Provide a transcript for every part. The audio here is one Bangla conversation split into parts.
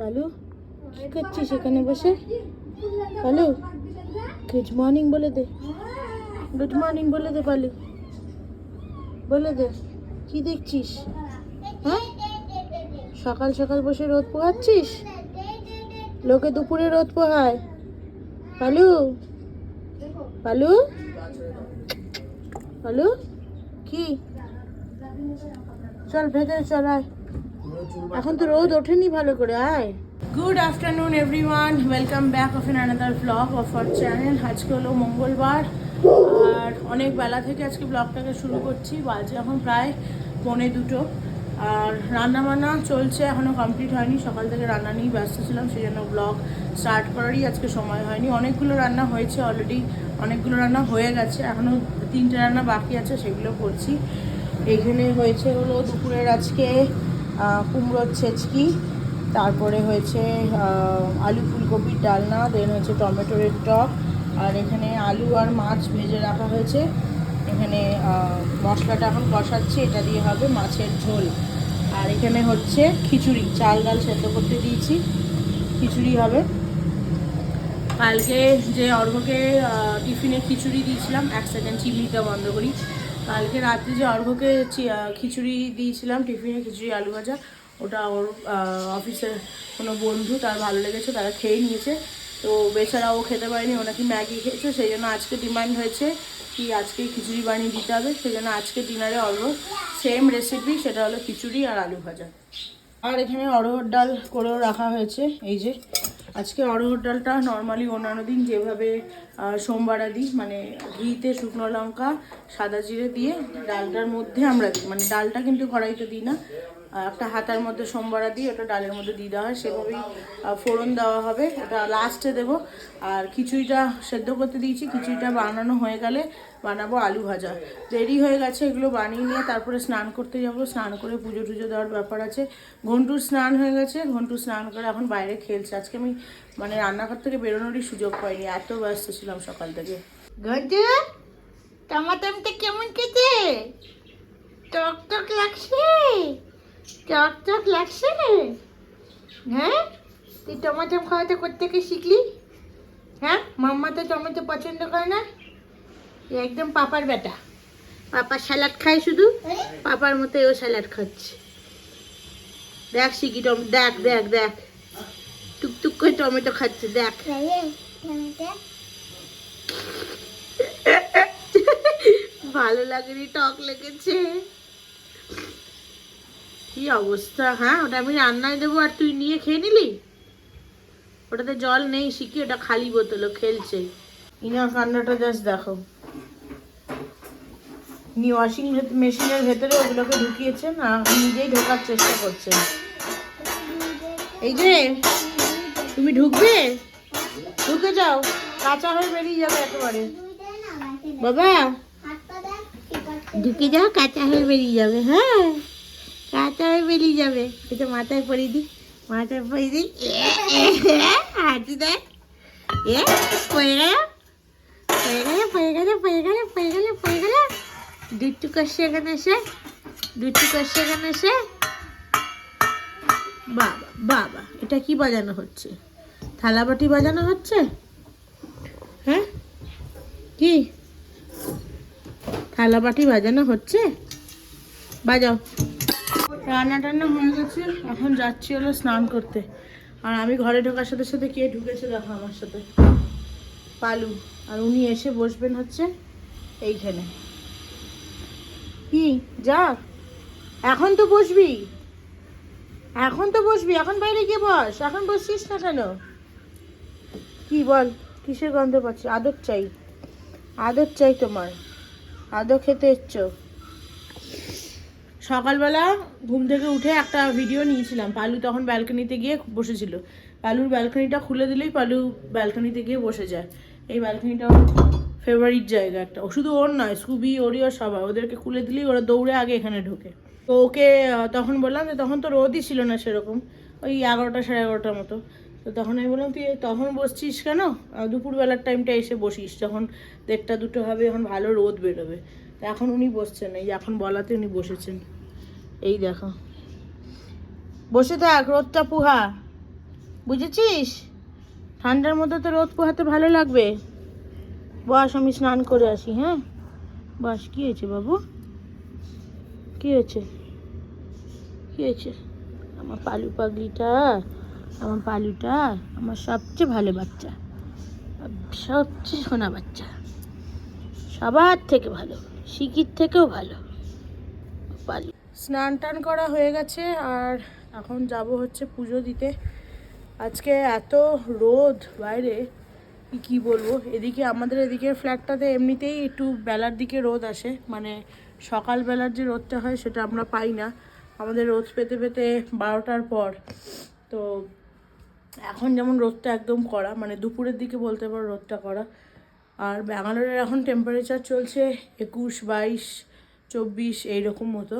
পালু, কি করছিস এখানে বসে? পালু গুড মর্নিং বলে দে। গুড মর্নিং বলে দে পালু। বলে দে, কি দেখছিস? হ্যাঁ? সকাল সকাল বসে রোদ পোহাচ্ছিস? লোকে দুপুরে রোদ পোহায়। পালু পালু পালু, কি? চল ভেতরে চল, আয়। এখন তো রোদ ওঠেনি ভালো করে, আয়। Good afternoon everyone welcome back of an another blog of our channel আজকে হলো মঙ্গলবার, আর অনেক বেলা থেকে আজকে ব্লগটাকে শুরু করছি। বাজে এখন প্রায় পৌনে দুটো। আর রান্না বান্না চলছে এখনও কমপ্লিট হয়নি। সকাল থেকে রান্না নিয়েই ব্যস্ত ছিলাম সেই জন্য ব্লগ স্টার্ট করারই আজকে সময় হয়নি। অনেকগুলো রান্না হয়েছে অলরেডি অনেকগুলো রান্না হয়ে গেছে। এখনও তিনটে রান্না বাকি আছে, সেগুলো করছি। এইখানে হয়েছে হলো দুপুরের আজকে কুমড়োর ছেচকি, তারপরে হয়েছে আলু ফুলকপির ডালনা দেন হয়েছে টমেটোর টক আর এখানে আলু আর মাছ ভেজে রাখা হয়েছে। এখানে মশলাটা এখন কষাচ্ছি, এটা দিয়ে হবে মাছের ঝোল। আর এখানে হচ্ছে খিচুড়ি, চাল ডাল সেদ্ধ করতে দিয়েছি, খিচুড়ি হবে। কালকে যে অর্ঘকে টিফিনে খিচুড়ি দিয়েছিলাম, এক সেকেন্ড চিমনিটা বন্ধ করি। কালকে রাত্রে যে অর্ঘকে খিচুড়ি দিয়েছিলাম, টিফিনে খিচুড়ি, আলু ভাজা, ওটা ওর অফিসের কোনো বন্ধু, তার ভালো লেগেছে, তারা খেয়ে নিয়েছে। তো বেচারা ও খেতে পারেনি, ও নাকি ম্যাগি খেয়েছে, সেই জন্য আজকে ডিমান্ড হয়েছে কি আজকে খিচুড়ি বানিয়ে দিতে হবে, সেই জন্য আজকে ডিনারে অর্ঘ সেম রেসিপি সেটা হলো খিচুড়ি আর আলু ভাজা। আর এখানে অড়হর ডাল করেও রাখা হয়েছে, এই যে। আজকে অড়হর ডালটা নর্মালি অন্যান্য দিন যেভাবে সোমবার দিই মানে ঘিতে শুকনো লঙ্কা, সাদা জিরে দিয়ে ডালটার মধ্যে আমরা দিই। মানে ডালটা কিন্তু কড়াইতে দিই না। একটা হাতার মধ্যে সোমবারা দিই, ওটা ডালের মধ্যে দিয়ে দেওয়া হয়, সেভাবেই ফোড়ন দেওয়া হবে। ওটা লাস্টে দেবো। আর খিচুড়িটা সেদ্ধ করতে দিয়েছি, খিচুড়িটা বানানো হয়ে গেলে বানাবো আলু ভাজা। রেডি হয়ে গেছে, এগুলো বানিয়ে নিয়ে তারপরে স্নান করতে যাব। স্নান করে পুজো টুজো দেওয়ার ব্যাপার আছে। ঘন্টুর স্নান হয়ে গেছে ঘন্টু স্নান করে এখন বাইরে খেলছে। আজকে আমি মানে রান্নাঘর থেকে বেরোনোরই সুযোগ পাইনি, এত ব্যস্ত ছিলাম সকাল থেকে। ঘন্টু কেমন খেতে? টক টক লাগছে? টক লাগছে হ্যাঁ? তুই টমাটম খাওয়াতে কোথেকে শিখলি? হ্যাঁ? মাম্মা তো টমেটো পছন্দ করে না? একদম পাপার বেটা। পাপা স্যালাড খায় শুধু, পাপার মতো এও স্যালাড খাচ্ছে। দেখ শিখি টম, দেখ দেখ দেখ। টুকটুক করে টমেটো খাচ্ছে, দেখ। ভালো লাগেনি, টক লেগেছে। কি অবস্থা? হ্যাঁ ওটা আমি রান্নায় দেবো আর তুই নিয়ে খেয়ে নিলি? ওটাতে জল নেই, শিখি, ওটা খালি বোতল খেলছে। ইনা, কান্নাটা জাস্ট দেখো। নি ওয়াশিং মেশিনের ভেতরে ওগুলোকে ঢুকিয়েছেন আর নিজেই ঢোকার চেষ্টা করছেন। এই যে, তুমি ঢুকবে? ঢুকে যাও, কাঁচা হয়ে বেরিয়ে যাবে একেবারে। বাবা, ঢুকে যাও, কাঁচা হয়ে বেরিয়ে যাবে হ্যাঁ। কাঁচা হয়ে বেরিয়ে যাবে। এটা মাথায় পরিয়ে দি মাথায় পরিয়ে দি হাঁটি দেখ এ, পড়ে গেল পড়ে গেল পড়ে গেল পড়ে গেল পড়ে গেল পড়ে গেল। দুটু করছে এখানে এসে দুটু করছে এখানে এসে। বাবা বাবা, এটা কি বাজানো হচ্ছে? থালাবাটি বাজানো হচ্ছে? হ্যাঁ? কি? থালাবাটি বাজানো হচ্ছে? বাজাও। রান্না টান্না হয়ে গেছে, এখন যাচ্ছি হলো স্নান করতে। আর আমি ঘরে ঢোকার সাথে সাথে কে ঢুকেছে দেখো আমার সাথে। পালু, আর উনি এসে বসবেন হচ্ছে এইখানে। কি, যা, এখন তো বসবি। এখন তো বসবি, এখন বাইরে গিয়ে বস, এখন বসছিস না কেন? কি বল, কিসের গন্ধ পাচ্ছি? আদর চাই আদর চাই তোমার। আদর খেতে এসছো। সকালবেলা ঘুম থেকে উঠে একটা ভিডিও নিয়েছিলাম। পালু তখন ব্যালকনিতে গিয়ে বসেছিল। পালুর ব্যালকনিটা খুলে দিলেই পালু ব্যালকনিতে গিয়ে বসে যায়। এই ব্যালকনিটা ফেভারিট জায়গা একটা। শুধু ওর নয় স্কুবি ওরিও সবাই ওদেরকে খুলে দিলেই ওরা দৌড়ে আগে এখানে ঢোকে। তো ওকে তখন বললাম যে, তখন তো রোদই ছিল না সেরকম। ওই এগারোটা সাড়ে এগারোটার মতো। তো তখন আমি বললাম, তুই তখন বসছিস কেন? দুপুরবেলার টাইমটা এসে বসিস। যখন দেড়টা দুটো হবে, এখন ভালো রোদ বেরোবে। এখন উনি বসছেন। এই এখন বলাতে উনি বসেছেন। এই দেখো। বসে থাক, রোদটা পুহা। বুঝেছিস? ঠান্ডার মধ্যে তো রোদ পোহাতে ভালো লাগবে। বস, আমি স্নান করে আসি হ্যাঁ? বস, কি হয়েছে বাবু? কি হয়েছে? কি হয়েছে? আমার পালু পাগলিটা, আমার পালুটা আমার সবচেয়ে ভালো বাচ্চা। সবচেয়ে সোনা বাচ্চা। সবার থেকে ভালো শিকির থেকেও ভালো। পালু। স্নান টান করা হয়ে গেছে আর এখন যাব হচ্ছে পুজো দিতে। আজকে এত রোদ, বাইরে কি বলব? এদিকে আমাদের এদিকে ফ্ল্যাটটাতে এমনিতেই একটু বেলার দিকে রোদ আসে। মানে সকালবেলার যে রোদটা হয় সেটা আমরা পাই না। আমাদের রোদ পেতে পেতে বারোটার পর। তো এখন যেমন রোদটা একদম করা মানে দুপুরের দিকে বলতে পারো রোদটা করা আর ব্যাঙ্গালোরের এখন টেম্পারেচার চলছে একুশ, বাইশ, চব্বিশ, এইরকম মতো।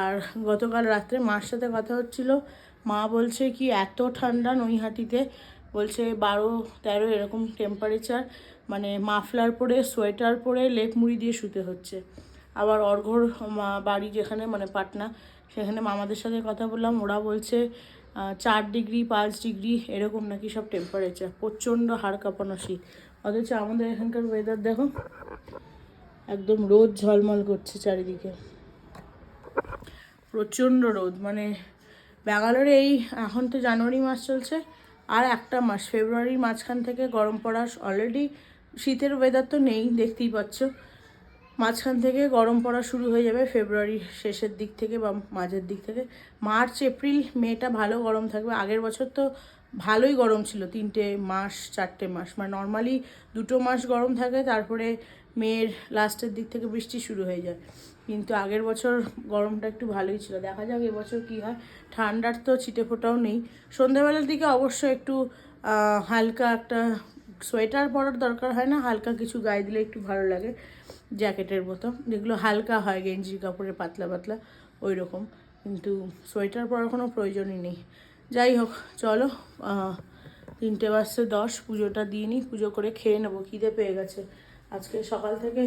আর গতকাল রাত্রে মার সাথে কথা হচ্ছিল। মা বলছে কি, এত ঠান্ডা নৈহাটিতে। বলছে বারো, তেরো এরকম টেম্পারেচার মানে মাফলার পরে, সোয়েটার পরে লেপ মুড়ি দিয়ে শুতে হচ্ছে। আবার অর্ঘর বাড়ি যেখানে মানে পাটনা, সেখানে মামাদের সাথে কথা বললাম। ওরা বলছে চার ডিগ্রি, পাঁচ ডিগ্রি, এরকম নাকি সব টেম্পারেচার প্রচণ্ড হাড় কাঁপানো শীত। অথচ আমাদের এখানকার ওয়েদার দেখো, একদম রোদ ঝলমল করছে চারিদিকে। প্রচণ্ড রোদ মানে ব্যাঙ্গালোরে এই এখন তো জানুয়ারি মাস চলছে, আর একটা মাস ফেব্রুয়ারির মাঝখান থেকে গরম পড়া অলরেডি শীতের ওয়েদার তো নেই, দেখতেই পাচ্ছ। মাঝখান থেকে গরম পড়া শুরু হয়ে যাবে ফেব্রুয়ারি শেষের দিক থেকে বা মাঝের দিক থেকে। মার্চ, এপ্রিল, মেটা ভালো গরম থাকবে। আগের বছর তো ভালোই গরম ছিল, তিনটে মাস, চারটে মাস মানে নর্মালি দুটো মাস গরম থাকে, তারপরে মেয়ের লাস্টের দিক থেকে বৃষ্টি শুরু হয়ে যায়। কিন্তু আগের বছর গরমটা একটু ভালোই ছিল। দেখা যাক এবছর কী হয়। ঠান্ডার তো ছিটে ফোটাও নেই। সন্ধ্যাবেলার দিকে অবশ্য একটু হালকা একটা সোয়েটার পরার দরকার হয় না। হালকা কিছু গায়ে দিলে একটু ভালো লাগে জ্যাকেটের মতো। যেগুলো হালকা হয় গেঞ্জি কাপড়ের পাতলা পাতলা ওই রকম কিন্তু সোয়েটার পরার কোনো প্রয়োজনই নেই। যাই হোক, চলো তিনটে বাজছে দশ। পুজোটা দিয়ে নিই। পুজো করে খেয়ে নেব। খিদে পেয়ে গেছে। আজকে সকাল থেকে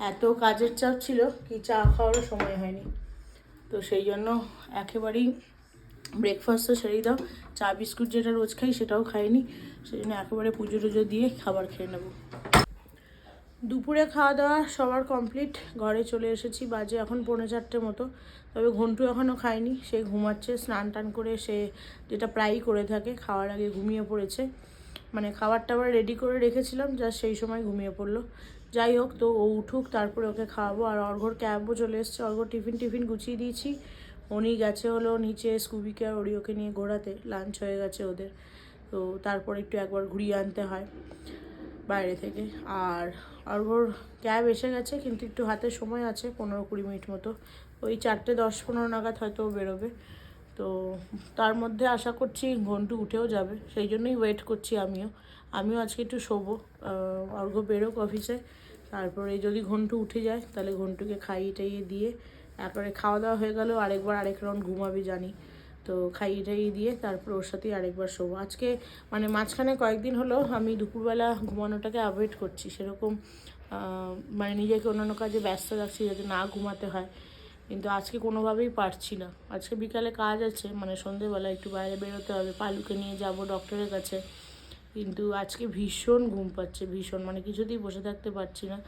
এত কাজের চাপ ছিল কি চা খাওয়ারও সময় হয়নি। তো সেই জন্য একেবারেই ব্রেকফাস্টও সেরেই দাও। চা, বিস্কুট যেটা রোজ খাই সেটাও খাইনি। সেই জন্য একেবারে পুজো টুজো দিয়ে খাবার খেয়ে নেব। দুপুরে খাওয়া দাওয়া সবার কমপ্লিট ঘরে চলে এসেছি, বাজে এখন পৌনে চারটে মতো। তবে ঘন্টু এখনও খায়নি, সে ঘুমাচ্ছে স্নান টান করে সে যেটা প্রায়ই করে থাকে, খাওয়ার আগে ঘুমিয়ে পড়েছে। মানে খাবার টাবার রেডি করে রেখেছিলাম জাস্ট সেই সময় ঘুমিয়ে পড়ল। যাই হোক, তো ও উঠুক, তারপরে ওকে খাওয়াবো। আর অর্ঘর ক্যাবও চলে এসছে। অর্ঘর টিফিন টিফিন গুছিয়ে দিয়েছি। উনি গেছে হলো নিচে স্কুবিকে আর ওরিওকে নিয়ে ঘোরাতে। লাঞ্চ হয়ে গেছে ওদের। তো তারপর একটু একবার ঘুরিয়ে আনতে হয় বাইরে থেকে। আর অর্ঘর ক্যাব এসে গেছে, কিন্তু একটু হাতে সময় আছে, পনেরো কুড়ি মিনিট মতো। ওই চারটে দশ পনেরো নাগাদ হয়তো বেরোবে। তো তার মধ্যে আশা করছি ঘন্টু উঠেও যাবে। সেই জন্যই ওয়েট করছি আমিও। আমিও আজকে একটু শোবো। অর্ঘ্য বেরোক অফিসে তারপরে যদি ঘন্টু উঠে যায়, তাহলে ঘন্টুকে খাইয়ে টাইয়ে দিয়ে তারপরে খাওয়া দাওয়া হয়ে গেলেও আরেকবার আরেক রাউন্ড ঘুমাবি জানি। তো খাইয়ে টাইয়ে দিয়ে তারপর ওর সাথেই আরেকবার শোবো। আজকে মানে মাঝখানে কয়েকদিন হলো আমি দুপুরবেলা ঘুমানোটাকে অ্যাভয়েড করছি। সেরকম মানে নিজেকে অন্যান্য কাজে ব্যস্ত রাখছি যাতে না ঘুমাতে হয়। কিন্তু আজকে কোনোভাবেই পারছি না। আজকে বিকালে কাজ আছে মানে সন্ধেবেলা একটু বাইরে বেরোতে হবে, পালুকে নিয়ে যাব ডক্টরের কাছে। কিন্তু আজকে ভীষণ ঘুম পাচ্ছে, ভীষণ। মানে কিছুতেই বসে থাকতে পারছি না।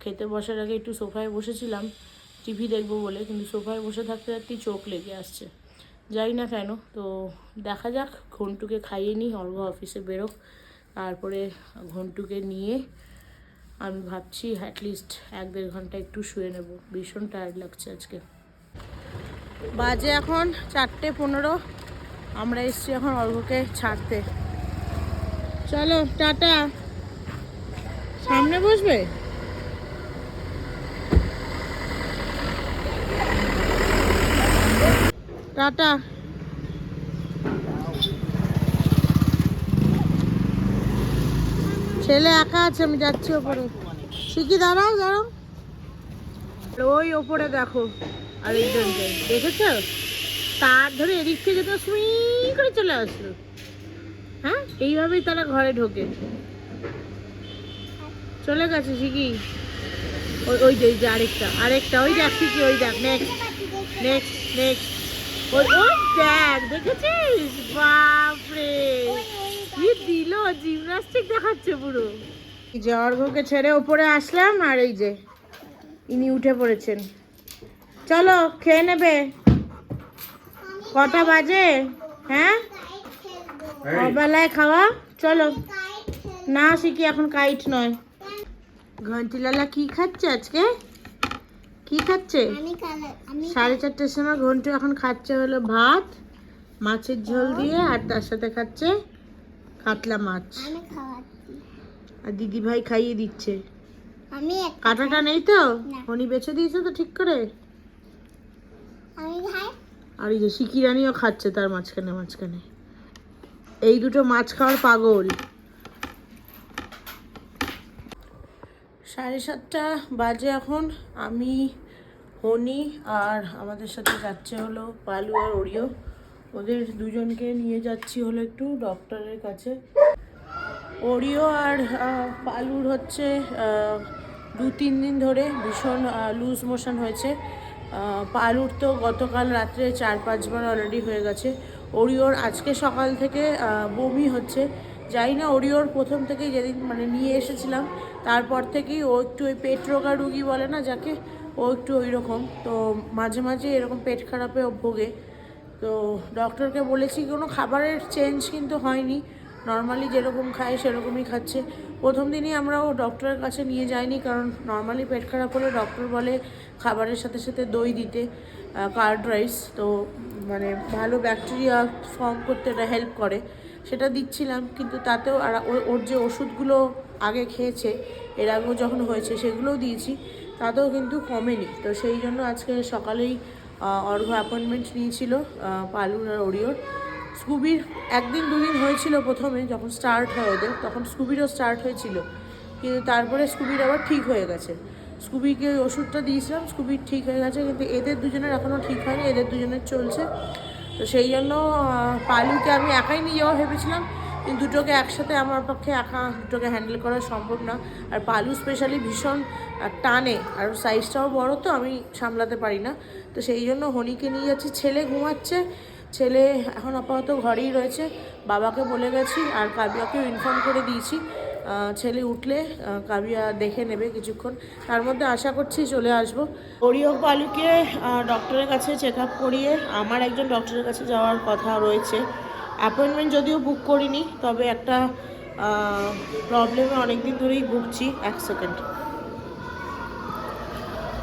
খেতে বসার আগে একটু সোফায় বসেছিলাম, টিভি দেখব বলে, কিন্তু সোফায় বসে থাকতে থাকতেই চোখ লেগে আসছে। যাই না কেন, তো দেখা যাক, ঘন্টুকে খাইয়ে নিই, অর্ঘ অফিসে বেরোক। তারপরে ঘন্টুকে নিয়ে আমি ভাবছি অ্যাটলিস্ট এক দেড় ঘণ্টা একটু শুয়ে নেব। ভীষণ টায়ার্ড লাগছে আজকে। বাজে এখন চারটে পনেরো। আমরা এসছি এখন অর্ঘকে ছাড়তে। চলো, টাটা। সামনে বসবে? টাটা। ছেলে একা আছে, আমি যাচ্ছি ওপরে। শিখি, দাঁড়াও দাঁড়াও। আর ওই ওপরে দেখো, আরেকজনকে। দেখেছ? তার ধরে এদিক থেকে তো সুই করে চলে আসলো। হ্যাঁ? এইভাবেই তারা ঘরে ঢোকে। চলে গেছে, শিখি। ওই ওই যে আরেকটা আরেকটা। ওই দেখ, শিখি, ওই দেখ নেক্সট নেক্সট নেক্সট ওই ওই দেখ, দেখেছিস? বাপরে! দিল? জিমনাস্টিক দেখাচ্ছে পুরো। এই যে অর্ঘকে ছেড়ে ওপরে আসলাম আর এই যে ইনি উঠে পড়েছেন। চলো খেয়ে নেবে? কটা বাজে? হ্যাঁ? বেলায় খাওয়া? চলো। না শিখি এখন কাইট নয়। ঘন্টিলালা কি খাচ্ছে আজকে? কি খাচ্ছে? আমি কালার আমি সাড়ে চারটের সময় ঘন্টু এখন খাচ্ছে হলো ভাত মাছের ঝোল দিয়ে আর তার সাথে খাচ্ছে কাতলা মাছ। আমি খাওয়াচ্ছি। আর দিদি ভাই খাইয়ে দিচ্ছে। আমি কাঁটাটা নেই তো? না। হনি বেছে দিয়েছে তো ঠিক করে? আমি খাই। আর এই যে সিকিরানিও খাচ্ছে তার মাঝখানে মাঝখানে। এই দুটো মাছ খাওয়ার পাগল। সাড়ে সাতটা বাজে এখন। আমি হনি আর আমাদের সাথে যাচ্ছে হলো পালু আর ওরিও। ওদের দুজনকে নিয়ে যাচ্ছি হলো একটু ডক্টরের কাছে। ওরিও আর পালুর হচ্ছে দু, তিন দিন ধরে ভীষণ লুজ মোশন হয়েছে। পালুর তো গতকাল রাত্রে চার পাঁচবার অলরেডি হয়ে গেছে। ওরিওর আজকে সকাল থেকে বমি হচ্ছে। যাই না, ওরিওর প্রথম থেকেই যেদিন মানে নিয়ে এসেছিলাম, তারপর থেকেই ও একটু ওই পেট রোগা রুগী বলে না যাকে, ও একটু ওই রকম তো মাঝে মাঝে এরকম পেট খারাপে ভোগে। তো ডক্টরকে বলেছি, কোনো খাবারের চেঞ্জ কিন্তু হয়নি। নর্মালি যেরকম খায়, সেরকমই খাচ্ছে। প্রথম দিনই আমরা ও ডক্টরের কাছে নিয়ে যাইনি, কারণ নর্মালি পেট খারাপ হলে ডক্টর বলে খাবারের সাথে সাথে দই দিতে কার্ড রাইস তো মানে ভালো ব্যাকটেরিয়া ফর্ম করতে এটা হেল্প করে। সেটা দিচ্ছিলাম, কিন্তু তাতেও আর ওর- যে ওষুধগুলো আগে খেয়েছে, এর আগেও যখন হয়েছে, সেগুলোও দিয়েছি, তাতেও কিন্তু কমেনি। তো সেই জন্য আজকে সকালেই অর্ঘ অ্যাপয়েন্টমেন্ট নিয়েছিল পালুর আর ওরিওর স্কুবির একদিন দুদিন হয়েছিল প্রথমে, যখন স্টার্ট হয় ওদের, তখন স্কুবিরও স্টার্ট হয়েছিল। কিন্তু তারপরে স্কুবির আবার ঠিক হয়ে গেছে। স্কুবিকে ওষুধটা দিয়েছিলাম, স্কুবির ঠিক হয়ে গেছে, কিন্তু এদের দুজনের এখনও ঠিক হয়নি, এদের দুজনের চলছে। তো সেই জন্য পালুকে আমি একাই নিয়ে যাওয়া ভেবেছিলাম। কিন্তু দুটোকে একসাথে আমার পক্ষে একা দুটোকে হ্যান্ডেল করা সম্ভব না। আর পালু স্পেশালি ভীষণ টানে, আর সাইজটাও বড় তো আমি সামলাতে পারি না। তো সেই জন্য হনিকে নিয়ে যাচ্ছি। ছেলে ঘুমাচ্ছে। ছেলে এখন আপাতত ঘরেই রয়েছে। বাবাকে বলে গেছি, আর কাবিয়াকেও ইনফর্ম করে দিয়েছি। ছেলে উঠলে কাবিয়া দেখে নেবে কিছুক্ষণ। তার মধ্যে আশা করছি চলে আসব। ওরিও পালুকে ডক্টরের কাছে চেক আপ করিয়ে, আমার একজন ডক্টরের কাছে যাওয়ার কথা রয়েছে। অ্যাপয়েন্টমেন্ট যদিও বুক করিনি, তবে একটা প্রবলেমে অনেক দিন ধরেই ভুগছি, এক সেকেন্ড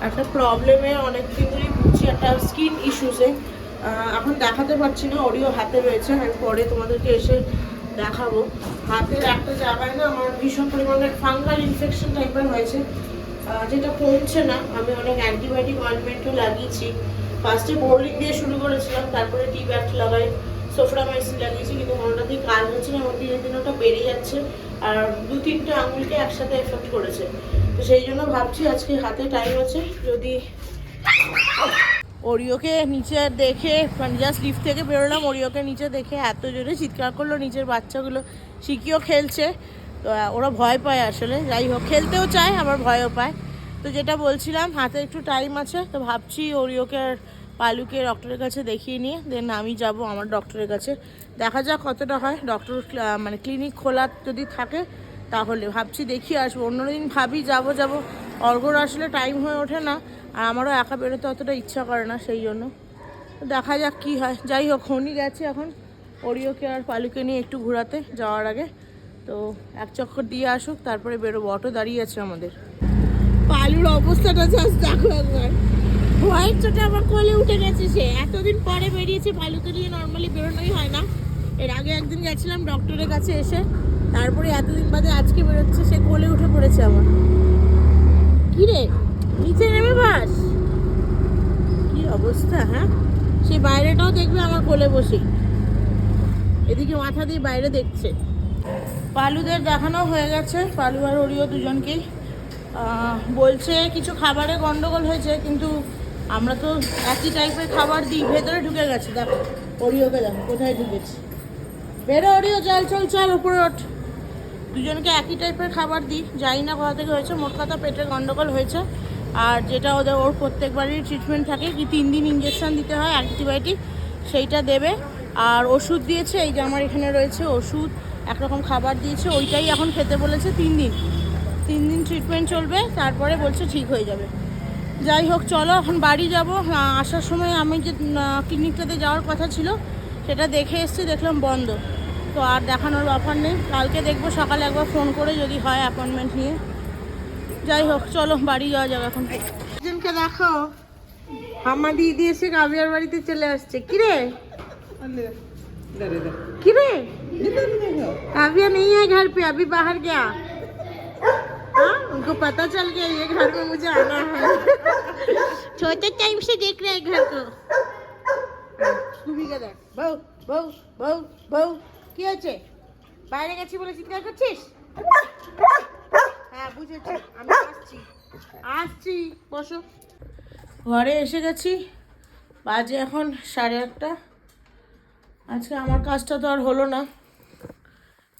একটা প্রবলেমে অনেক দিন ধরেই ভুগছি, একটা স্কিন ইস্যুসে এখন দেখাতে পারছি না অডিও হাতে রয়েছে, আমি পরে তোমাদেরকে এসে দেখাবো। হাতের একটা জায়গায় না আমার ভীষণ পরিমাণে ফাঙ্গাল ইনফেকশন টাইপের হয়েছে। যেটা কমছে না, আমি অনেক অ্যান্টিবায়োটিক অয়েন্টমেন্টও লাগিয়েছি। ফার্স্টে বোর্লিং দিয়ে শুরু করেছিলাম, তারপরে টি ব্যাগ লাগাই। সোফ্রামাইসিন লাগিয়েছি, কিন্তু কোনোটাতেই কাজ হচ্ছে না আমার দিনে দিনে ওটা বেড়ে যাচ্ছে। আর দু তিনটে আঙুলকে একসাথে এফেক্ট করেছে। তো সেই জন্য ভাবছি আজকে হাতে টাইম আছে, যদি ওরিওকে নিচে দেখে মানে জাস্ট লিফট থেকে বেরোলাম, ওরিওকে নিচে দেখে এত জোরে চিৎকার করল নিচের বাচ্চাগুলো শিখিও খেলছে। তো ওরা ভয় পায় আসলে। যাই হোক, খেলতেও চায়, আবার ভয়ও পায়। তো যেটা বলছিলাম, হাতে একটু টাইম আছে, তো ভাবছি ওরিওকে পালুকে ডক্টরের কাছে দেখিয়ে নিয়ে দেন আমি যাব আমার ডক্টরের কাছে। দেখা যাক কতটা হয়। ডক্টর মানে ক্লিনিক খোলা যদি থাকে, তাহলে ভাবছি দেখি আসব। অন্যদিন ভাবি যাব যাব। অর্ঘর আসলে টাইম হয়ে ওঠে না, আর আমারও একা বেরোতে অতটা ইচ্ছা করে না সেই জন্য। দেখা যাক কি হয়। যাই হোক খনি গেছে এখন। ওরিওকে আর পালুকে নিয়ে একটু ঘোরাতে যাওয়ার আগে। তো এক চক্কর দিয়ে আসুক, তারপরে বেরোবো। অটো দাঁড়িয়ে আছে আমাদের। পালুর অবস্থাটা জাস্ট দেখো একবার। হোয়াইট চোটে আমার কোলে উঠে গেছে সে। এতদিন পরে বেরিয়েছে পালুকে নিয়ে নর্মালি বেরোনোই হয় না। এর আগে একদিন গেছিলাম ডক্টরের কাছে এসে, তারপরে এতদিন বাদে আজকে বেরোচ্ছে, সে কোলে উঠে পড়েছে আমার কি রে নিচে নেমে বাস কি অবস্থা হ্যাঁ? সে বাইরেটাও দেখবে আমার কোলে বসে এদিকে মাথা দিয়ে বাইরে দেখছে। পালুদের দেখানো হয়ে গেছে পালু আর ওরিও দুজনকেই। বলছে কিছু খাবারে গন্ডগোল হয়েছে, কিন্তু আমরা তো একই টাইপের খাবার দিই, ভেতরে ঢুকে গেছে, দেখো। ওরিওকে দেখো, কোথায় ঢুকেছে? বেরো ওরিও চল চল চল, উপরে ওঠ। দুজনকে একই টাইপের খাবার দিই, জানি না কোথা থেকে হয়েছে, মোট কথা পেটের গন্ডগোল হয়েছে। আর যেটা ওদের, ওর প্রত্যেকবারই ট্রিটমেন্ট থাকে কি তিন দিন ইঞ্জেকশান দিতে হয় অ্যান্টিবায়োটিক সেইটা দেবে। আর ওষুধ দিয়েছে, এই যে আমার এখানে রয়েছে ওষুধ, একরকম খাবার দিয়েছে, ওইটাই এখন খেতে বলেছে তিন দিন। তিন দিন ট্রিটমেন্ট চলবে, তারপরে বলছে ঠিক হয়ে যাবে। যাই হোক চলো এখন বাড়ি যাব আসার সময় আমি যে ক্লিনিকটাতে যাওয়ার কথা ছিল সেটা দেখে এসেছি দেখলাম বন্ধ তো আর দেখানোর ব্যাপার নেই কালকে দেখবো সকালে একবার ফোন করে যদি হয় অ্যাপয়েন্টমেন্ট নিয়ে যাই হোক চলো বাড়ি যাওয়া যাবে এখন একজনকে দেখো হামা দিয়ে দিয়েছে কাবিয়ার বাড়িতে চলে আসছে কিরে কিরে काव्या नहीं है घर पे अभी बाहर गया हाँ उनको पता चल गया ये घर में मुझे आना है छोटे टाइम से देख रहे हैं घर को খুবই দেখ বউ বউ বউ বউ কি আছে বাইরে গেছি বলে চিৎকার করছিস হ্যাঁ বুঝেছি আমি আসছি আসছি বসো ঘরে এসে গেছি বাজে এখন সাড়ে আটটা আজকে আমার কাজটা তো আর হলো না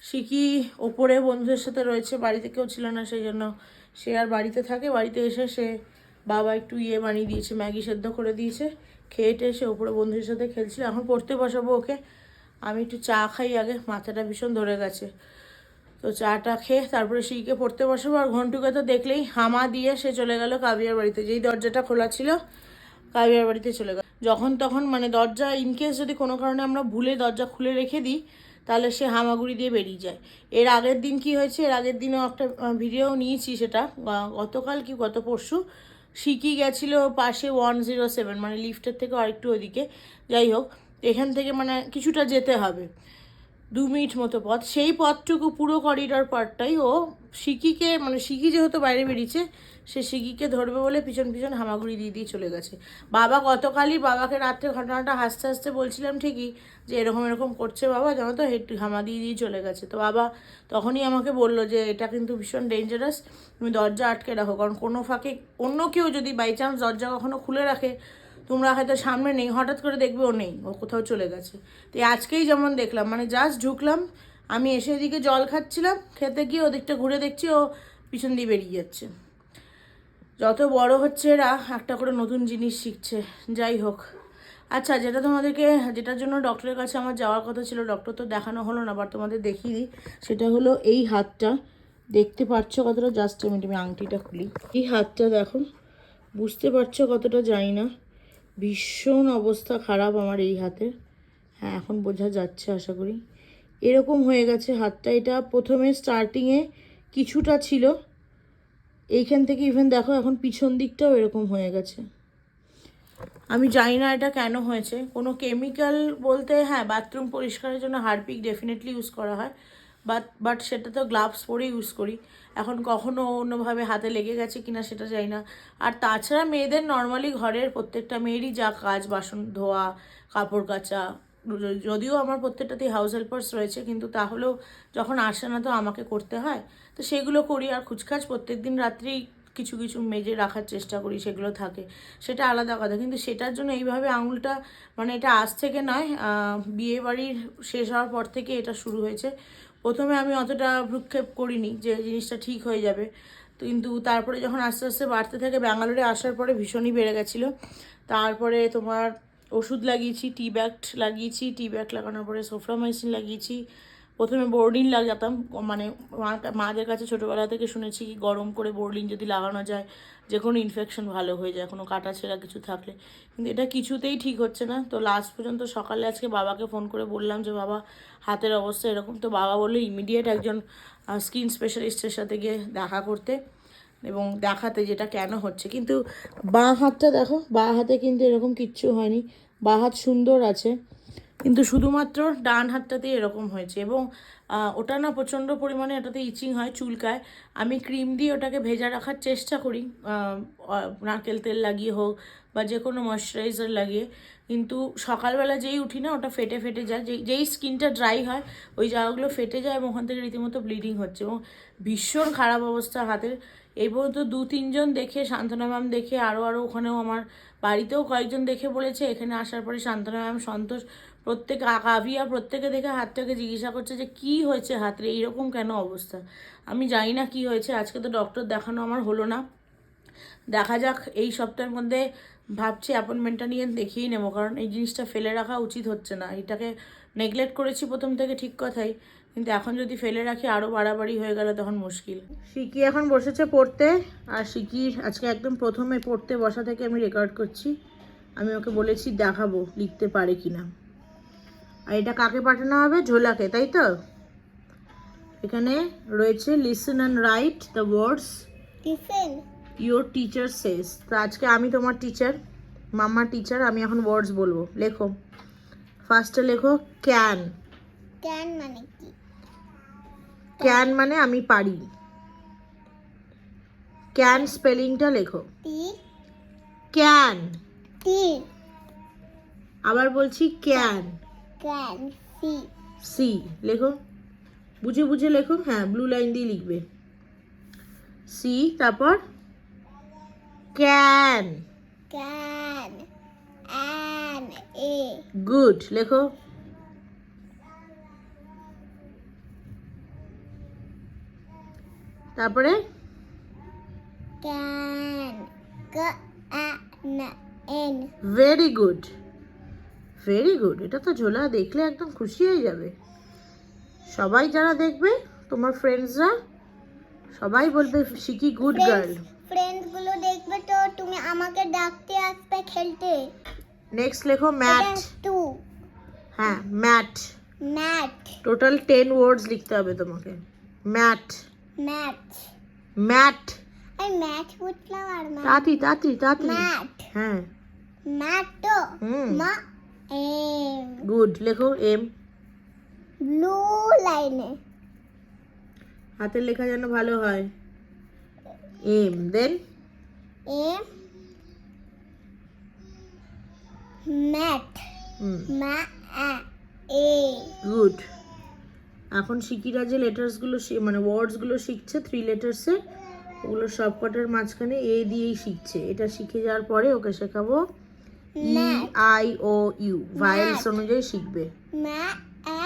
শিকি ওপরে বন্ধুদের সাথে রয়েছে বাড়িতে কেউ ছিল না সেই জন্য সে আর বাড়িতে থাকে বাড়িতে এসে সে বাবা একটু ইয়ে বানিয়ে দিয়েছে, ম্যাগি সেদ্ধ করে দিয়েছে। খেয়ে টেয়ে সে ওপরে বন্ধুদের সাথে খেলছিল। এখন পড়তে বসাবো ওকে। আমি একটু চা খাই আগে, মাথাটা ভীষণ ধরে গেছে। তো চাটা খেয়ে তারপরে শিকে পড়তে বসাবো। আর ঘন্টুকে তো দেখলেই হামা দিয়ে সে চলে গেল কাবিয়ার বাড়িতে। যেই দরজাটা খোলা ছিল, কাবিয়ার বাড়িতে চলে গেল। যখন তখন মানে দরজা ইনকেস যদি কোনো কারণে আমরা ভুলে দরজা খুলে রেখে দিই, তাহলে সে হামাগুড়ি দিয়ে বেরিয়ে যায়। এর আগের দিন কি হয়েছে? এর আগের দিনও একটা ভিডিও নিয়েছি সেটা। গতকাল কি, গত পরশু শিকি গেছিল পাশে ওয়ান জিরো সেভেন মানে লিফটের থেকে আরেকটু ওদিকে যাই হোক, এখান থেকে মানে কিছুটা যেতে হবে। দু মিনিট মতো পথ। সেই পথটুকু পুরো করিডর পার্টটাই ও শিকিকে মানে শিকি যেহেতু বাইরে বেরিয়েছে, সে শিকিকে ধরবে বলে পিছন পিছন হামাগুড়ি দিয়ে দিয়ে চলে গেছে। বাবা গতকালই বাবাকে রাত্রে ঘটনাটা হাসতে হাসতে বলছিলাম ঠিকই যে এরকম এরকম করছে বাবা, জানো তো, হেড হামা দিয়ে দিয়ে চলে গেছে। তো বাবা তখনই আমাকে বলল যে, এটা কিন্তু ভীষণ ডেঞ্জারাস তুমি দরজা আটকে রাখো, কারণ কোনো ফাঁকে অন্য কেউ যদি বাই চান্স দরজা কখনো খুলে রাখে তোমরা হয়তো সামনে নেই, হঠাৎ করে দেখবে ও নেই, ও কোথাও চলে গেছে। তো আজকেই যেমন দেখলাম মানে জাস্ট ঢুকলাম, আমি এসে এদিকে জল খাচ্ছিলাম, খেতে গিয়ে ওদিকটা ঘুরে দেখছি ও পিছন দিয়ে বেরিয়ে যাচ্ছে। যত বড় হচ্ছে এরা, একটা করে নতুন জিনিস শিখছে, যাই হোক। আচ্ছা যেটা তোমাদেরকে, যেটার জন্য ডক্টরের কাছে আমার যাওয়ার কথা ছিল ডক্টর তো দেখানো হলো না বাট তোমাদের দেখিয়ে দিই, সেটা হলো এই হাতটা। দেখতে পাচ্ছ কতটা? জাস্ট আমি আংটিটা খুলি। এই হাতটা দেখো, বুঝতে পারছ কতটা? জানি না। ভীষণ অবস্থা খারাপ আমার এই হাতের। হ্যাঁ এখন বোঝা যাচ্ছে আশা করি। এরকম হয়ে গেছে হাতটা। এটা প্রথমে স্টার্টিংয়ে কিছুটা ছিল। এইখান থেকে ইভেন দেখো এখন পিছন দিকটাও এরকম হয়ে গেছে। আমি জানি না এটা কেন হয়েছে। কোনো কেমিক্যাল বলতে হ্যাঁ বাথরুম পরিষ্কারের জন্য হারপিক ডেফিনেটলি ইউজ করা হয়। বাট বাট সেটা তো গ্লাভস পরে ইউজ করি। এখন কখনো অন্যভাবে হাতে লেগে গেছে কিনা সেটা জানি না। আর তাছাড়া মেয়েদের নর্মালি ঘরের প্রত্যেকটা মেয়েরই যা কাজ, বাসন ধোয়া, কাপড় কাচা, যদিও আমার প্রত্যেকটাতেই হাউস হেল্পার্স রয়েছে, কিন্তু তাহলেও যখন আসে না তো আমাকে করতে হয়। তো সেগুলো করি, আর খুচখাচ প্রত্যেক দিন রাত্রেই কিছু কিছু মেজে রাখার চেষ্টা করি, সেগুলো থাকে। সেটা আলাদা কথা, কিন্তু সেটার জন্য এইভাবে আঙুলটা মানে এটা আজ থেকে নয় বিয়ে বাড়ির শেষ হওয়ার পর থেকে এটা শুরু হয়েছে। প্রথমে আমি অতটা ভ্রুক্ষেপ করিনি যে জিনিসটা ঠিক হয়ে যাবে। কিন্তু তারপরে যখন আস্তে আস্তে বাড়তে থাকে, ব্যাঙ্গালোরে আসার পরে ভীষণই বেড়ে গেছিল। তারপরে তোমার ওষুধ লাগিয়েছি, টি ব্যাগ লাগিয়েছি, টি ব্যাগ লাগানোর পরে সোফ্রামাইসিন লাগিয়েছি প্রথমে বোর্ডিন লাগাতাম মানে মাদের কাছে ছোটোবেলা থেকে শুনেছি কি গরম করে বোর্ডিন যদি লাগানো যায়, যে কোনো ইনফেকশন ভালো হয়ে যায়, কোনো কাটা ছেঁড়া কিছু থাকলে। কিন্তু এটা কিছুতেই ঠিক হচ্ছে না। তো লাস্ট পর্যন্ত সকালে আজকে বাবাকে ফোন করে বললাম যে, বাবা, হাতের অবস্থা এরকম। তো বাবা বলল ইমিডিয়েট একজন স্কিন স্পেশালিস্টের সাথে গিয়ে দেখা করতে এবং দেখাতে যেটা কেন হচ্ছে। কিন্তু বাঁ হাতটা দেখো, বাঁ হাতে কিন্তু এরকম কিচ্ছু হয়নি। বাঁ হাত সুন্দর আছে। কিন্তু শুধুমাত্র ডান হাতটাতেই এরকম হয়েছে এবং ওটা না প্রচণ্ড পরিমাণে এটাতে ইচিং হয় চুলকায়। আমি ক্রিম দিয়ে ওটাকে ভেজা রাখার চেষ্টা করি নারকেল তেল লাগিয়ে হোক বা যে কোনো ময়শ্চারাইজার লাগিয়ে। কিন্তু সকালবেলা যেই উঠি না, ওটা ফেটে ফেটে যায়। যেই স্কিনটা ড্রাই হয়, ওই জায়গাগুলো ফেটে যায় এবং ওখান থেকে রীতিমতো ব্লিডিং হচ্ছে এবং ভীষণ খারাপ অবস্থা হাতের। এই পর্যন্ত দু, তিনজন দেখে সান্ত্বনা ম্যাম দেখে আরও আরও ওখানেও আমার বাড়িতেও কয়েকজন দেখে বলেছে, এখানে আসার পরে সান্ত্বনা ম্যাম সন্তোষ প্রত্যেক কাভিয়া প্রত্যেকে দেখে হাতটাকে জিজ্ঞাসা করছে যে, কি হয়েছে হাতের? এইরকম কেন অবস্থা? আমি জানি না কি হয়েছে, আজকে তো ডক্টর দেখানো আমার হলো না। দেখা যাক, এই সপ্তাহের মধ্যে ভাবছি অ্যাপয়েন্টমেন্টটা নিয়ে দেখিয়ে নেব, কারণ এই জিনিসটা ফেলে রাখা উচিত হচ্ছে না। এটাকে নেগলেক্ট করেছি প্রথম থেকে ঠিক কথাই, কিন্তু এখন যদি ফেলে রাখি আরও বাড়াবাড়ি হয়ে গেলে তখন মুশকিল। শিকি এখন বসেছে পড়তে, আর শিকির আজকে একদম প্রথমে পড়তে বসা থেকে আমি রেকর্ড করছি। আমি ওকে বলেছি দেখাবো, লিখতে পারে কি না আর এটা কাকে পাঠানো হবে? ঝোলাকে তাই তো? এখানে রয়েছে listen and write the words your teacher says তো আজকে আমি তোমার টিচার মাম্মা টিচার আমি এখন ওয়ার্ডস বলব। লেখো। ফার্স্টে লেখো ক্যান ক্যান মানে কি? ক্যান মানে আমি পারি। ক্যান স্পেলিংটা লেখো। ক্যান আবার বলছি ক্যান ক্যান সি সি লেখো। বুঝে বুঝে লেখো। হ্যাঁ ব্লু লাইন দিয়ে লিখবে। সি তারপর? Can can an a good লেখো। তারপরে? ক্যান ক N very good very good এটা তো ঝোলা দেখলে একদম খুশি হয়ে যাবে। সবাই যারা দেখবে তোমার ফ্রেন্ডসরা সবাই বলবে শিকি গুড গার্ল ফ্রেন্ডসগুলো দেখবে তো তুমি আমাকে ডাকতে আসবে খেলতে। নেক্সট লেখো ম্যাট। টু হ্যাঁ mat. Mat. Total ten words লিখতে হবে তোমাকে। ম্যাট। ম্যাট। ম্যাট। এই ম্যাট বুঝলাম আর তাড়াতাড়ি তাড়াতাড়ি তাড়াতাড়ি ম্যাট। হ্যাঁ। ম্যাট তো। হুম। মা এম গুড লেখো এম ব্লু লাইনে হাতের লেখা যেন ভালো হয়। এম দেন এম ম্যাট মা এ গুড এখন শিকিরা যে লেটার্সগুলো মানে ওয়ার্ডসগুলো শিখছে থ্রি লেটার্সে ওগুলো সব কটার মাঝখানে এ দিয়েই শিখছে। এটা শিখে যাওয়ার পরে ওকে শেখাবো। E mat I O U vowels অনুযায়ী শিখবে। মা আ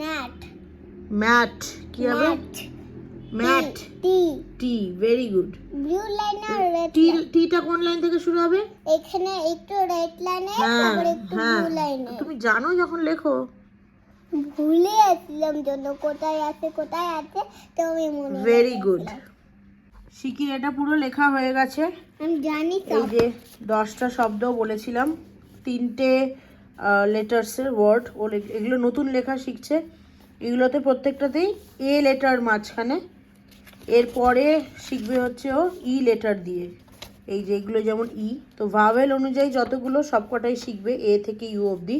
ন্যাট ম্যাট কি হবে mat T T very good blue line আর রেড টি টিটা কোন লাইন থেকে শুরু হবে? এখানে একটু রেড লাইনে হ্যাঁ তারপরে একটু হ্যাঁ। ব্লু লাইনে তুমি জানো যখন লেখো। ভুলে আসলাম জন্য কোথায় আছে কোথায় আছে তো আমি মনে ভেরি গুড শিকির এটা পুরো লেখা হয়ে গেছে। আমি জানি তো। এই যে দশটা শব্দ বলেছিলাম তিনটে লেটার্সের ওয়ার্ড ও এগুলো নতুন লেখা শিখছে। এগুলোতে প্রত্যেকটাতেই এ লেটার মাঝখানে। এরপরে শিখবে হচ্ছে ও ই লেটার দিয়ে। এই যে এগুলো যেমন ই তো ভাওয়েল অনুযায়ী যতগুলো সবকটাই শিখবে এ থেকে ইউ অবধি।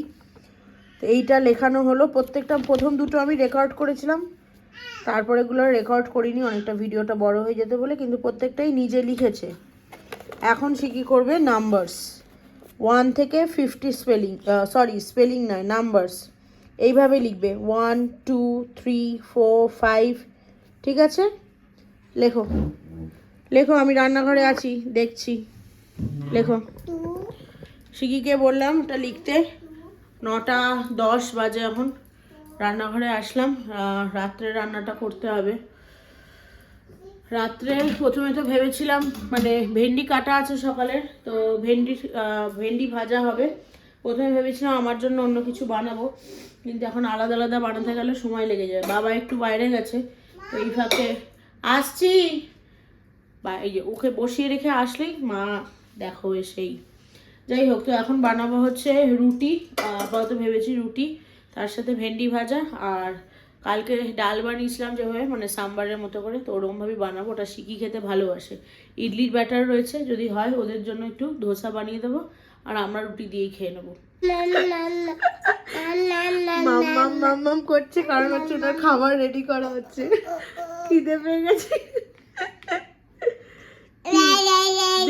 তো এইটা লেখানো হলো। প্রত্যেকটা প্রথম দুটো আমি রেকর্ড করেছিলাম। তারপরে এগুলো রেকর্ড করিনি, অনেকটা ভিডিওটা বড় হয়ে যেতে বলে, কিন্তু প্রত্যেকটাই নিজে লিখেছে। এখন সে কী করবে? নাম্বারস ওয়ান থেকে ফিফটি স্পেলিং সরি স্পেলিং নয় নাম্বারস এইভাবে লিখবে। One two three four five ঠিক আছে? লেখো। লেখো, আমি রান্নাঘরে আছি, দেখছি। লেখো। সিকিকে বললাম, ওটা লিখতে। নটা দশ বাজে এখন। রান্নাঘরে আসলাম। রাত্রে রান্নাটা করতে হবে। রাত্রে প্রথমে তো ভেবেছিলাম মানে ভেন্ডি কাটা আছে সকালের, তো ভেন্ডি ভেন্ডি ভাজা হবে। প্রথমে ভেবেছিলাম আমার জন্য অন্য কিছু বানাবো, কিন্তু এখন আলাদা আলাদা বানাতে গেলে সময় লেগে যায়। বাবা একটু বাইরে গেছে, তো এই ফাঁকে আসছি। বা এই যে ওকে বসিয়ে রেখে আসলেই মা দেখো এসেই। যাই হোক, তো এখন বানাবো হচ্ছে রুটি আপাতত ভেবেছি রুটি। তার সাথে ভেন্ডি ভাজা আর কালকে ডাল বানিয়েছিলাম যেভাবে মানে সাম্বারের মতো করে, তো ওরকমভাবেই বানাবো। ওটা শিখি খেতে ভালোবাসে। ইডলির ব্যাটার রয়েছে, যদি হয় ওদের জন্য একটু ধোসা বানিয়ে দেবো, আর আমরা রুটি দিয়েই খেয়ে নেব। করছে, কারণ হচ্ছে ওটার খাবার রেডি করা হচ্ছে। খিদে পেয়ে গেছে।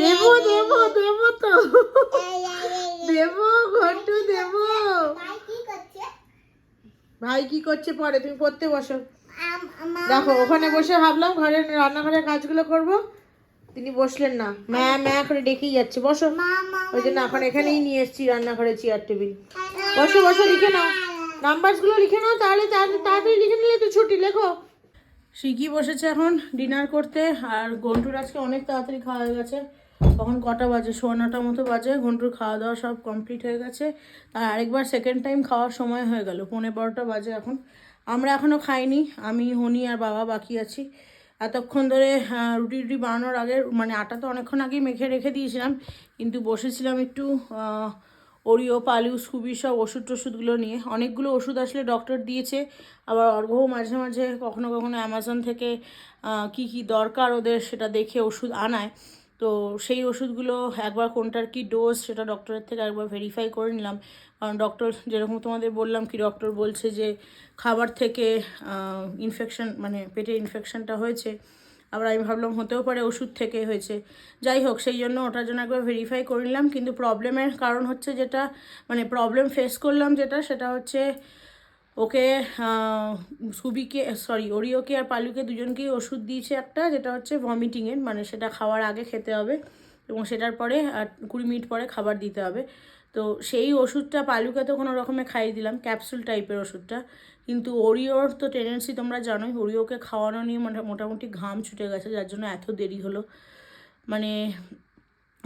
দেবো দেবো দেবো তো। দেবো, ঘন্টু, দেবো। ভাই কি করছে পরে? তুমি পড়তে বসো। দেখো ওখানে বসে ভাবলাম ঘরে রান্নাঘরের কাজগুলো করব। তিনি বসলেন না। ম্যা ম্যা করে ডেকেই যাচ্ছে। বসো। ওই জন্য এখন এখানেই নিয়ে এসেছি রান্নাঘরে চেয়ার টেবিল বসো বসো লিখে নাও। নাম্বারসগুলো লিখে নাও তাহলে তাড়াতাড়ি তাড়াতাড়ি লিখে নিলে তো ছুটি। লেখো। শিখি বসেছে এখন ডিনার করতে আর ঘন্টুর আজকে অনেক তাড়াতাড়ি খাওয়া হয়ে গেছে। তখন কটা বাজে? সোয়া নটা মতো বাজে। ঘন্টুর খাওয়া দাওয়া সব কমপ্লিট হয়ে গেছে। আর আরেকবার সেকেন্ড টাইম খাওয়ার সময় হয়ে গেল। পৌনে বারোটা বাজে এখন। আমরা এখনও খাইনি। আমি, হনি আর বাবা বাকি আছি। এতক্ষণ ধরে রুটি রুটি বানানোর আগে মানে আটা তো অনেকক্ষণ আগেই মেখে রেখে দিয়েছিলাম। কিন্তু বসেছিলাম একটু ওরিও পালু, স্কুবি সব ওষুধ টষুধগুলো নিয়ে। অনেকগুলো ওষুধ আসলে ডক্টর দিয়েছে। আবার অর্ঘও মাঝে মাঝে কখনো কখনো অ্যামাজন থেকে কি কি দরকার ওদের সেটা দেখে ওষুধ আনায়। তো সেই ওষুধগুলো একবার কোনটার কি ডোজ সেটা ডক্টরের থেকে একবার ভেরিফাই করে নিলাম। কারণ ডক্টর যেরকম তোমাদের বললাম কি ডক্টর বলছে যে খাবার থেকে ইনফেকশন মানে পেটে ইনফেকশনটা হয়েছে। আবার আমি ভাবলাম হতেও পারে ওষুধ থেকে হয়েছে। যাই হোক, সেই জন্য ওটার জন্য একবার ভেরিফাই করে নিলাম। কিন্তু প্রবলেমের কারণ হচ্ছে যেটা মানে প্রবলেম ফেস করলাম যেটা, সেটা হচ্ছে ওকে সুবিকে সরি ওরিওকে আর পালুকে দুজনকেই ওষুধ দিয়েছে একটা, যেটা হচ্ছে ভমিটিংয়ের মানে সেটা খাওয়ার আগে খেতে হবে এবং সেটার পরে আর কুড়ি মিনিট পরে খাবার দিতে হবে। তো সেই ওষুধটা পালুকে তো কোনো রকমে খাইয়ে দিলাম ক্যাপসুল টাইপের ওষুধটা। কিন্তু ওরিওর তো টেন্ডেন্সি তোমরা জানোই, ওরিওকে খাওয়ানো নিয়ে মোটা- মোটামুটি ঘাম ছুটে গেছে, যার জন্য এত দেরি হলো। মানে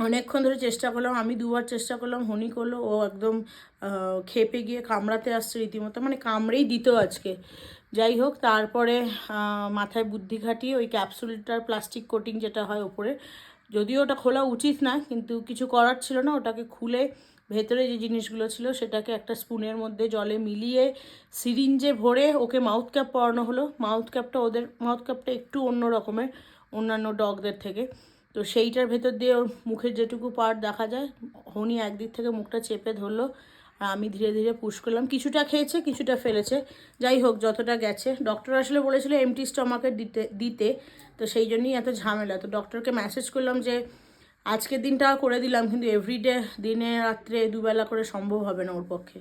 অনেকক্ষণ ধরে চেষ্টা করলাম, আমি দুবার চেষ্টা করলাম, হনি করল, ও একদম খেপে গিয়ে কামড়াতে আসছে রীতিমতো মানে কামড়েই দিত আজকে। যাই হোক, তারপরে মাথায় বুদ্ধি খাটিয়ে ওই ক্যাপসুলটার প্লাস্টিক কোটিং যেটা হয় ওপরে, যদিও ওটা খোলা উচিত না, কিন্তু কিছু করার ছিল না, ওটাকে খুলে ভেতরে যে জিনিসগুলো ছিল সেটাকে একটা স্পুনের মধ্যে জলে মিলিয়ে সিরিঞ্জে ভরে ওকে মাউথ ক্যাপ পরানো হলো। মাউথ ক্যাপটা ওদের মাউথ ক্যাপটা একটু অন্য রকমের, অন্যান্য ডগদের থেকে। তো সেইটার ভেতর দিয়ে ওর মুখের যেটুকু পার্ট দেখা যায়, হনি একদিক থেকে মুখটা চেপে ধরলো, আর আমি ধীরে ধীরে পুশ করলাম। কিছুটা খেয়েছে, কিছুটা ফেলেছে। যাই হোক, যতটা গেছে। ডক্টর আসলে বলেছিল এমটি স্টমাকে দিতে দিতে, তো সেই জন্যই এত ঝামেলা। তো ডক্টরকে মেসেজ করলাম যে, আজকের দিনটা করে দিলাম, কিন্তু এভরিডে দিনে, রাত্রে দুবেলা করে সম্ভব হবে না ওর পক্ষে।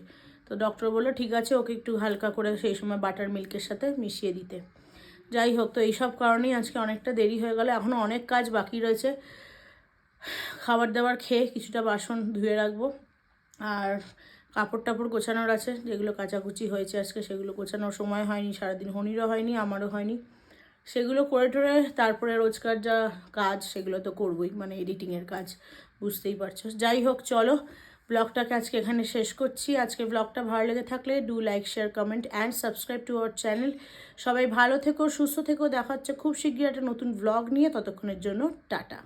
তো ডক্টর বলল, ঠিক আছে, ওকে একটু হালকা করে সেই সময় বাটার মিল্কের সাথে মিশিয়ে দিতে। যাই হোক, তো এইসব কারণেই আজকে অনেকটা দেরি হয়ে গেল। এখনও অনেক কাজ বাকি রয়েছে। খাবার দাবার খেয়ে কিছুটা বাসন ধুয়ে রাখব। আর কাপড় টাপড় গোছানোর আছে, যেগুলো কাচাকুচি হয়েছে আজকে, সেগুলো গোছানোর সময় হয়নি, সারাদিন হনিরও হয়নি, আমারও হয়নি। সেগুলো করে টরে তারপরে রোজকার যা কাজ, সেগুলো তো করবই মানে এডিটিংয়ের কাজ, বুঝতেই পারছ। যাই হোক, চলো ব্লগটাকে আজকে এখানে শেষ করছি। আজকে ব্লগটা ভালো লেগে থাকলে do like share comment and subscribe to our channel সবাই ভালো থেকো, সুস্থ থেকো। দেখা হচ্ছে খুব শীঘ্রই একটা নতুন ব্লগ নিয়ে। ততক্ষণের জন্য টাটা।